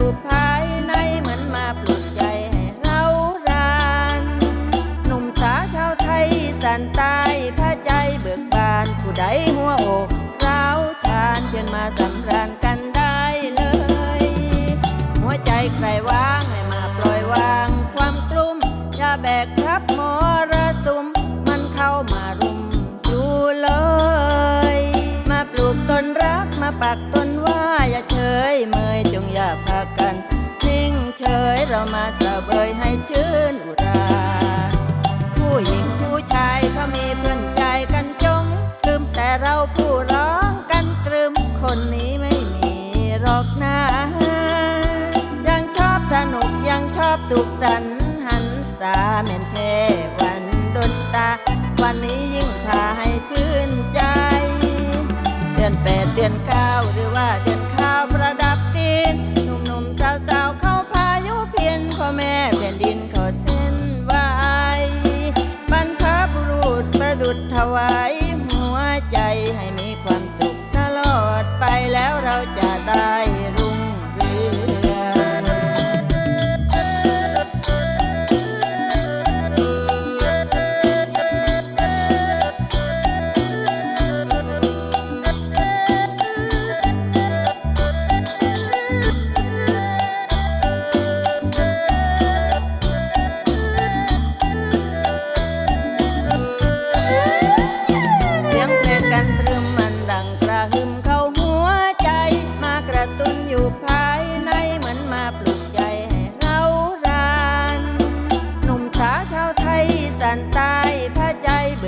อยู่ภายในเหมือนมาปลุกใจให้เรารานหนุ่มสาวชาวไทยสันใต้ผ้าใจเบิกบานผู้ใดหัวอกร้าวชานเชิญมาสำราญกันได้เลย หัวใจใครว่างให้มาปล่อยวางความกลุ้มอย่าแบกรับมรสุมมันเข้ามารุมอยู่เลย มาปลูกต้นรักมาปักต้นว่าอย่าเฉยเมยจงอย่า เรามาเสบยให้ชื่นอุรา ผู้หญิงผู้ชายเขามีเพื่อนใจกันจงลืมแต่เราผู้ร้องกันกรึมคนนี้ไม่มีหรอกนะยังชอบสนุกยังชอบสุขสันหันสาแม่นเทวันดนตา วันนี้ยิ่งพาให้ชื่นใจ เดือนแปดเดือนเก้าหรือว่า ดุจถวาย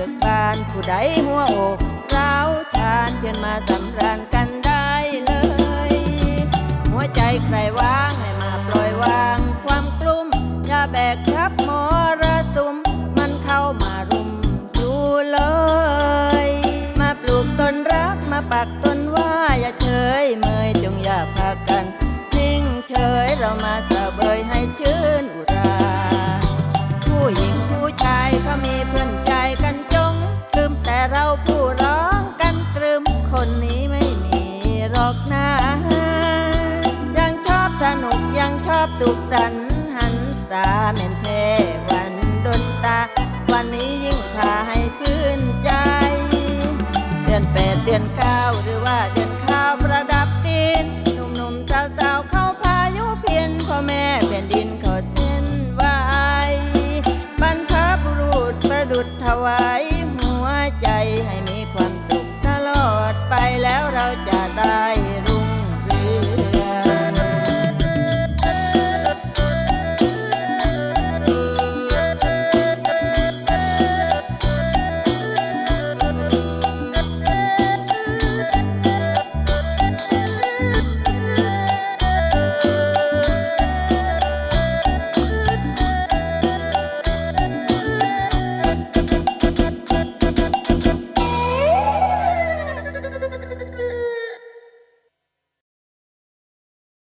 ลิกบานผู้ใดหัวอกร้าวชานเชิญมาสำราญกันได้เลย หัวใจใครว่างให้มาปล่อยวางความกลุ้มอย่าแบกรับมรสุมมันเข้ามารุมอยู่เลย มาปลูกต้นรักมาปักต้นว่าอย่าเฉยเมยจงอย่าพากันนิ่งเฉยเรามา อบสุขสันหันสาแม่นเทวันดนตา วันนี้ยิ่งพาให้ชื่นใจ เดือนแปดเดือนเก้าหรือว่าเดือน